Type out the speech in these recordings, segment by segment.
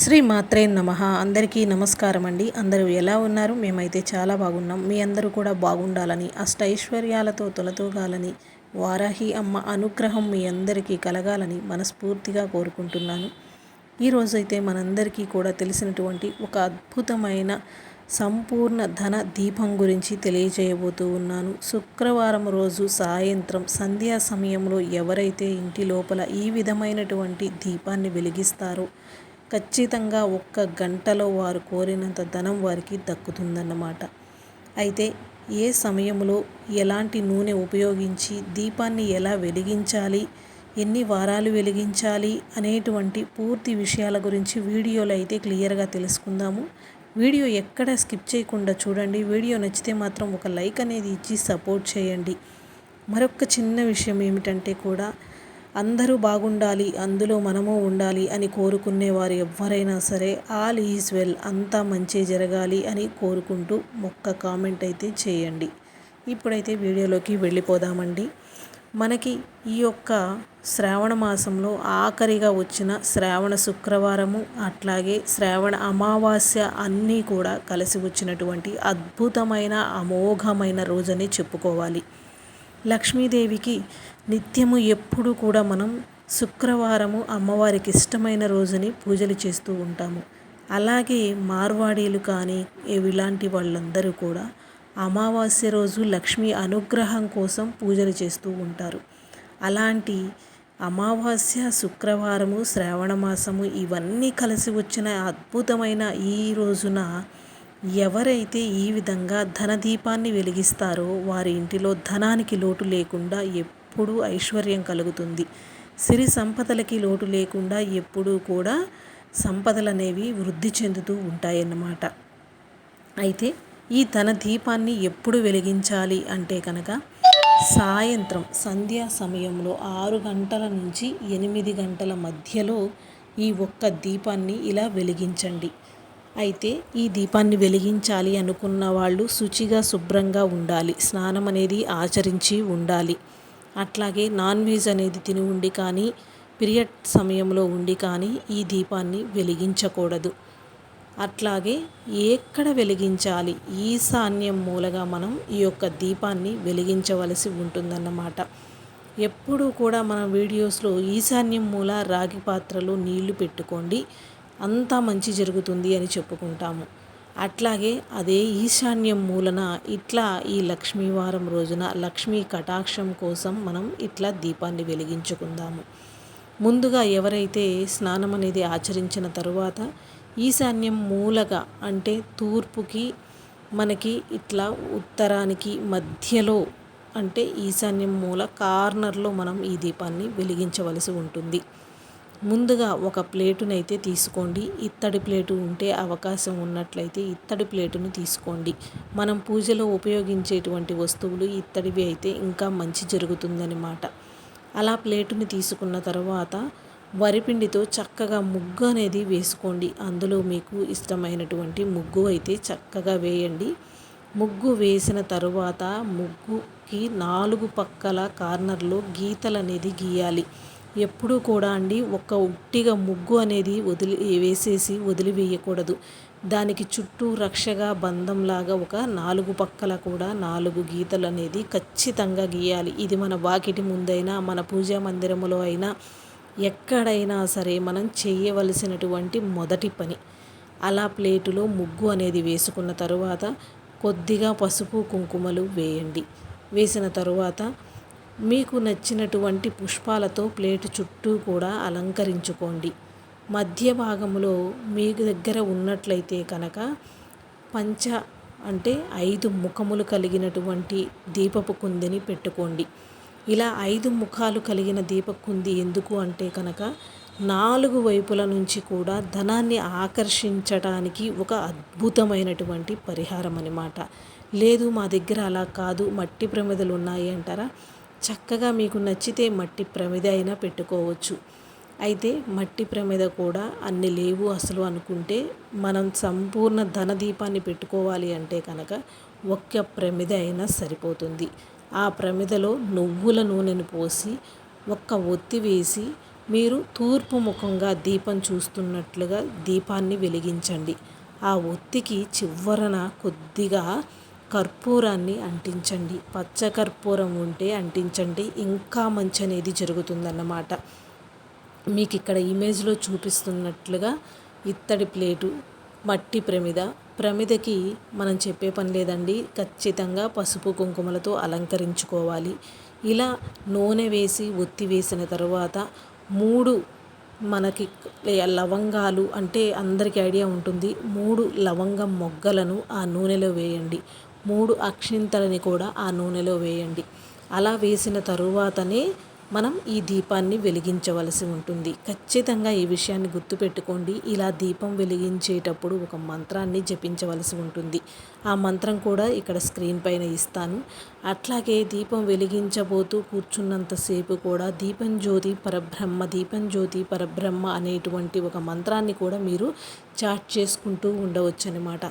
శ్రీ మాత్రే నమ. అందరికీ నమస్కారం అండి. అందరూ ఎలా ఉన్నారు? మేమైతే చాలా బాగున్నాం. మీ అందరూ కూడా బాగుండాలని అష్టైశ్వర్యాలతో తొలతూగాలని వారాహి అమ్మ అనుగ్రహం మీ అందరికీ కలగాలని మనస్ఫూర్తిగా కోరుకుంటున్నాను. ఈరోజైతే మనందరికీ కూడా తెలిసినటువంటి ఒక అద్భుతమైన సంపూర్ణ ధన దీపం గురించి తెలియజేయబోతూ ఉన్నాను. శుక్రవారం రోజు సాయంత్రం సంధ్యా సమయంలో ఎవరైతే ఇంటి లోపల ఈ విధమైనటువంటి దీపాన్ని వెలిగిస్తారో ఖచ్చితంగా ఒక్క గంటలో వారు కోరినంత ధనం వారికి దక్కుతుందన్నమాట. అయితే ఏ సమయంలో ఎలాంటి నూనె ఉపయోగించి దీపాన్ని ఎలా వెలిగించాలి ఎన్ని వారాలు వెలిగించాలి అనేటువంటి పూర్తి విషయాల గురించి వీడియోలో అయితే క్లియర్గా తెలుసుకుందాము. వీడియో ఎక్కడ స్కిప్ చేయకుండా చూడండి. వీడియో నచ్చితే మాత్రం ఒక లైక్ అనేది ఇచ్చి సపోర్ట్ చేయండి. మరొక చిన్న విషయం ఏమిటంటే కూడా అందరూ బాగుండాలి అందులో మనము ఉండాలి అని కోరుకునే వారు ఎవరైనా సరే ఆల్ ఈజ్ వెల్ అంతా మంచి జరగాలి అని కోరుకుంటూ ఒక్క కామెంట్ అయితే చేయండి. ఇప్పుడైతే వీడియోలోకి వెళ్ళిపోదామండి. మనకి ఈ యొక్క శ్రావణ మాసంలో ఆఖరిగా వచ్చిన శ్రావణ శుక్రవారము అట్లాగే శ్రావణ అమావాస్య అన్నీ కూడా కలిసి వచ్చినటువంటి అద్భుతమైన అమోఘమైన రోజని చెప్పుకోవాలి. లక్ష్మీదేవికి నిత్యము ఎప్పుడు కూడా మనం శుక్రవారము అమ్మవారికి ఇష్టమైన రోజుని పూజలు చేస్తూ ఉంటాము. అలాగే మార్వాడీలు కానీ ఇలాంటి వాళ్ళందరూ కూడా అమావాస్య రోజు లక్ష్మీ అనుగ్రహం కోసం పూజలు చేస్తూ ఉంటారు. అలాంటి అమావాస్య శుక్రవారము శ్రావణ మాసము ఇవన్నీ కలిసి వచ్చిన అద్భుతమైన ఈ రోజున ఎవరైతే ఈ విధంగా ధనదీపాన్ని వెలిగిస్తారో వారి ఇంటిలో ధనానికి లోటు లేకుండా ఎప్పుడూ ఐశ్వర్యం కలుగుతుంది. సిరి సంపదలకి లోటు లేకుండా ఎప్పుడూ కూడా సంపదలు అనేవి వృద్ధి చెందుతూ ఉంటాయన్నమాట. అయితే ఈ ధన దీపాన్ని ఎప్పుడు వెలిగించాలి అంటే కనుక సాయంత్రం సంధ్యా సమయంలో ఆరు గంటల నుంచి ఎనిమిది గంటల మధ్యలో ఈ ఒక్క దీపాన్ని ఇలా వెలిగించండి. అయితే ఈ దీపాన్ని వెలిగించాలి అనుకున్న వాళ్ళు శుచిగా శుభ్రంగా ఉండాలి. స్నానం అనేది ఆచరించి ఉండాలి. అట్లాగే నాన్ వెజ్ అనేది తిని ఉండి కానీ పీరియడ్ సమయంలో ఉండి కానీ ఈ దీపాన్ని వెలిగించకూడదు. అట్లాగే ఎక్కడ వెలిగించాలి? ఈశాన్యం మూలగా మనం ఈ యొక్క దీపాన్ని వెలిగించవలసి ఉంటుందన్నమాట. ఎప్పుడూ కూడా మన వీడియోస్లో ఈశాన్యం మూల రాగి పాత్రలో నీళ్ళు పెట్టుకోండి. అంతా మంచి జరుగుతుంది అని చెప్పుకుంటాము. అట్లాగే అదే ఈశాన్యం మూలన ఇట్లా ఈ లక్ష్మీవారం రోజున లక్ష్మీ కటాక్షం కోసం మనం ఇట్లా దీపాన్ని వెలిగించుకుందాము. ముందుగా ఎవరైతే స్నానం అనేది ఆచరించిన తరువాత ఈశాన్యం మూలగా అంటే తూర్పుకి మనకి ఇట్లా ఉత్తరానికి మధ్యలో అంటే ఈశాన్యం మూల కార్నర్లో మనం ఈ దీపాన్ని వెలిగించవలసి ఉంటుంది. ముందుగా ఒక ప్లేటునైతే తీసుకోండి. ఇత్తడి ప్లేటు ఉంటే అవకాశం ఉన్నట్లయితే ఇత్తడి ప్లేటును తీసుకోండి. మనం పూజలో ఉపయోగించేటువంటి వస్తువులు ఇత్తడివి అయితే ఇంకా మంచి జరుగుతుందన్నమాట. అలా ప్లేటుని తీసుకున్న తర్వాత వరిపిండితో చక్కగా ముగ్గు అనేది వేసుకోండి. అందులో మీకు ఇష్టమైనటువంటి ముగ్గు అయితే చక్కగా వేయండి. ముగ్గు వేసిన తరువాత ముగ్గుకి నాలుగు పక్కల కార్నర్లో గీతలు అనేది గీయాలి. ఎప్పుడూ కూడా అండి ఒక ఉట్టిగా ముగ్గు అనేది వదిలి వేసేసి వదిలివేయకూడదు. దానికి చుట్టూ రక్షగా బంధంలాగా ఒక నాలుగు పక్కల కూడా నాలుగు గీతలు అనేది ఖచ్చితంగా గీయాలి. ఇది మన వాకిటి ముందైనా మన పూజా మందిరములో అయినా ఎక్కడైనా సరే మనం చేయవలసినటువంటి మొదటి పని. అలా ప్లేటులో ముగ్గు అనేది వేసుకున్న తరువాత కొద్దిగా పసుపు కుంకుమలు వేయండి. వేసిన తరువాత మీకు నచ్చినటువంటి పుష్పాలతో ప్లేటు చుట్టూ కూడా అలంకరించుకోండి. మధ్య భాగంలో మీ దగ్గర ఉన్నట్లయితే కనుక పంచ అంటే ఐదు ముఖములు కలిగినటువంటి దీపపు కుందిని పెట్టుకోండి. ఇలా ఐదు ముఖాలు కలిగిన దీపకుంది ఎందుకు అంటే కనుక నాలుగు వైపుల నుంచి కూడా ధనాన్ని ఆకర్షించడానికి ఒక అద్భుతమైనటువంటి పరిహారం అనమాట లేదు మా దగ్గర అలా కాదు మట్టి ప్రమిదలు ఉన్నాయి అంటారా? చక్కగా మీకు నచ్చితే మట్టి ప్రమిద అయినా పెట్టుకోవచ్చు. అయితే మట్టి ప్రమిద కూడా అన్ని లేవు అసలు అనుకుంటే మనం సంపూర్ణ ధన దీపాన్ని పెట్టుకోవాలి అంటే కనుక ఒక్క ప్రమిద అయినా సరిపోతుంది. ఆ ప్రమిదలో నువ్వుల నూనెను పోసి ఒక్క ఒత్తి వేసి మీరు తూర్పు ముఖంగా దీపం చూస్తున్నట్లుగా దీపాన్ని వెలిగించండి. ఆ ఒత్తికి చివరన కొద్దిగా కర్పూరాన్ని అంటించండి. పచ్చ కర్పూరం ఉంటే అంటించండి. ఇంకా మంచి అనేది జరుగుతుందన్నమాట. మీకు ఇక్కడ ఇమేజ్లో చూపిస్తున్నట్లుగా ఇత్తడి ప్లేటు మట్టి ప్రమిద. ప్రమిదకి మనం చెప్పే పని లేదండి. ఖచ్చితంగా పసుపు కుంకుమలతో అలంకరించుకోవాలి. ఇలా నూనె వేసి ఒత్తి వేసిన తర్వాత మూడు మనకి లవంగాలు అంటే అందరికీ ఐడియా ఉంటుంది. మూడు లవంగం మొగ్గలను ఆ నూనెలో వేయండి. మూడు అక్షింతలని కూడా ఆ నూనెలో వేయండి. అలా వేసిన తరువాతనే మనం ఈ దీపాన్ని వెలిగించవలసి ఉంటుంది. ఖచ్చితంగా ఈ విషయాన్ని గుర్తుపెట్టుకోండి. ఇలా దీపం వెలిగించేటప్పుడు ఒక మంత్రాన్ని జపించవలసి ఉంటుంది. ఆ మంత్రం కూడా ఇక్కడ స్క్రీన్ పైన ఇస్తాను. అట్లాగే దీపం వెలిగించబోతూ కూర్చున్నంతసేపు కూడా దీపం జ్యోతి పరబ్రహ్మ దీపం జ్యోతి పరబ్రహ్మ అనేటువంటి ఒక మంత్రాన్ని కూడా మీరు చాట్ చేసుకుంటూ ఉండవచ్చు అనమాట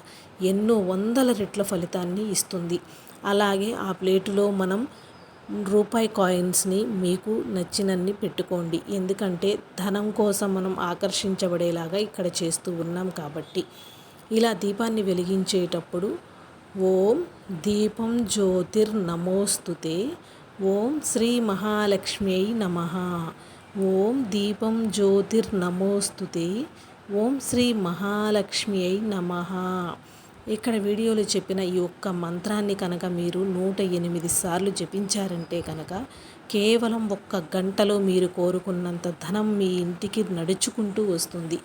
ఎన్నో వందల రెట్ల ఫలితాన్ని ఇస్తుంది. అలాగే ఆ ప్లేటులో మనం రూపాయి కాయిన్స్ని మీకు నచ్చినన్ని పెట్టుకోండి. ఎందుకంటే ధనం కోసం మనం ఆకర్షించబడేలాగా ఇక్కడ చేస్తూ ఉన్నాం కాబట్టి. ఇలా దీపాన్ని వెలిగించేటప్పుడు ఓం దీపం జ్యోతిర్ నమోస్తుతే ఓం శ్రీ మహాలక్ష్మి నమ. ఓం దీపం జ్యోతిర్ నమోస్తుతే ఓం శ్రీ మహాలక్ష్మి నమ. ఇక్కడ వీడియోలో చెప్పిన ఈ ఒక్క మంత్రాన్ని కనుక మీరు నూట ఎనిమిది సార్లు జపించారంటే కనుక కేవలం ఒక్క గంటలో మీరు కోరుకున్నంత ధనం మీ ఇంటికి నడుచుకుంటూ వస్తుంది.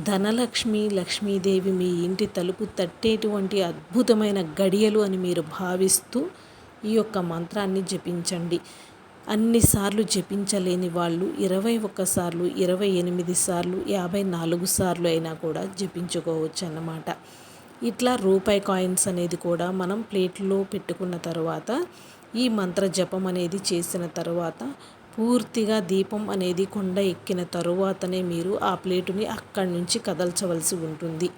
ధనలక్ష్మి లక్ష్మీదేవి మీ ఇంటి తలుపు తట్టేటువంటి అద్భుతమైన గడియలు అని మీరు భావిస్తూ ఈ యొక్క మంత్రాన్ని జపించండి. అన్నిసార్లు జపించలేని వాళ్ళు ఇరవై ఒక్కసార్లు ఇరవై ఎనిమిది సార్లు యాభై నాలుగు సార్లు అయినా కూడా జపించుకోవచ్చు అన్నమాట ఇట్లా రూపాయి కాయిన్స్ అనేది కూడా మనం ప్లేట్లో పెట్టుకున్న తర్వాత ఈ మంత్ర జపం అనేది చేసిన తర్వాత పూర్తిగా దీపం అనేది కొండ ఎక్కిన తరువాతనే మీరు ఆ ప్లేటుని అక్కడి నుంచి కదల్చవలసి ఉంటుంది.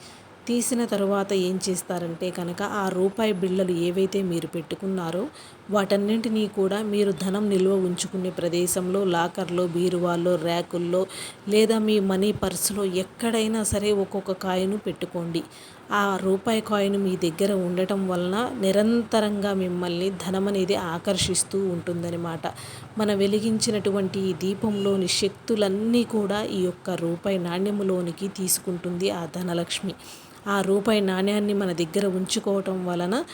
తీసిన తర్వాత ఏం చేస్తారంటే కనుక ఆ రూపాయి బిళ్ళలు ఏవైతే మీరు పెట్టుకున్నారో వాటన్నింటినీ కూడా మీరు ధనం నిల్వ ఉంచుకునే ప్రదేశంలో లాకర్లో బీరువాల్లో ర్యాకుల్లో లేదా మీ మనీ పర్సులో ఎక్కడైనా సరే ఒక్కొక్క కాయను పెట్టుకోండి. ఆ రూపాయి కాయిన్ మీ దగ్గర ఉండటం వలన నిరంతరంగా మిమ్మల్ని ధనం అనేది ఆకర్షిస్తూ ఉంటుందన్నమాట. మన వెలిగించినటువంటి ఈ దీపంలోని శక్తులన్నీ కూడా ఈ యొక్క రూపాయి నాణ్యములోనికి తీసుకుంటుంది ఆ ధనలక్ష్మి. ఆ రూపాయి నాణ్యాన్ని మన దగ్గర ఉంచుకోవటం వలన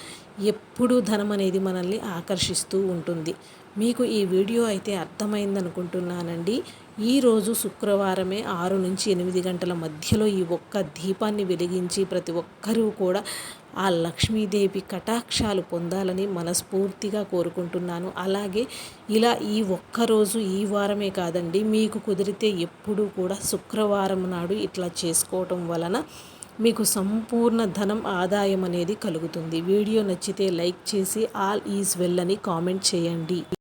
ఎప్పుడూ ధనం అనేది మనల్ని ఆకర్షిస్తూ ఉంటుంది. మీకు ఈ వీడియో అయితే అర్థమైందనుకుంటున్నానండి. ఈరోజు శుక్రవారమే ఆరు నుంచి ఎనిమిది గంటల మధ్యలో ఈ ఒక్క దీపాన్ని వెలిగించి ప్రతి ఒక్కరూ కూడా ఆ లక్ష్మీదేవి కటాక్షాలు పొందాలని మనస్ఫూర్తిగా కోరుకుంటున్నాను. అలాగే ఇలా ఈ ఒక్కరోజు ఈ వారమే కాదండి మీకు కుదిరితే ఎప్పుడూ కూడా శుక్రవారం నాడు ఇట్లా చేసుకోవటం వలన మీకు సంపూర్ణ ధనం ఆదాయం అనేది కలుగుతుంది. వీడియో నచ్చితే లైక్ చేసి ఆల్ ఈజ్ వెల్ అని కామెంట్ చేయండి.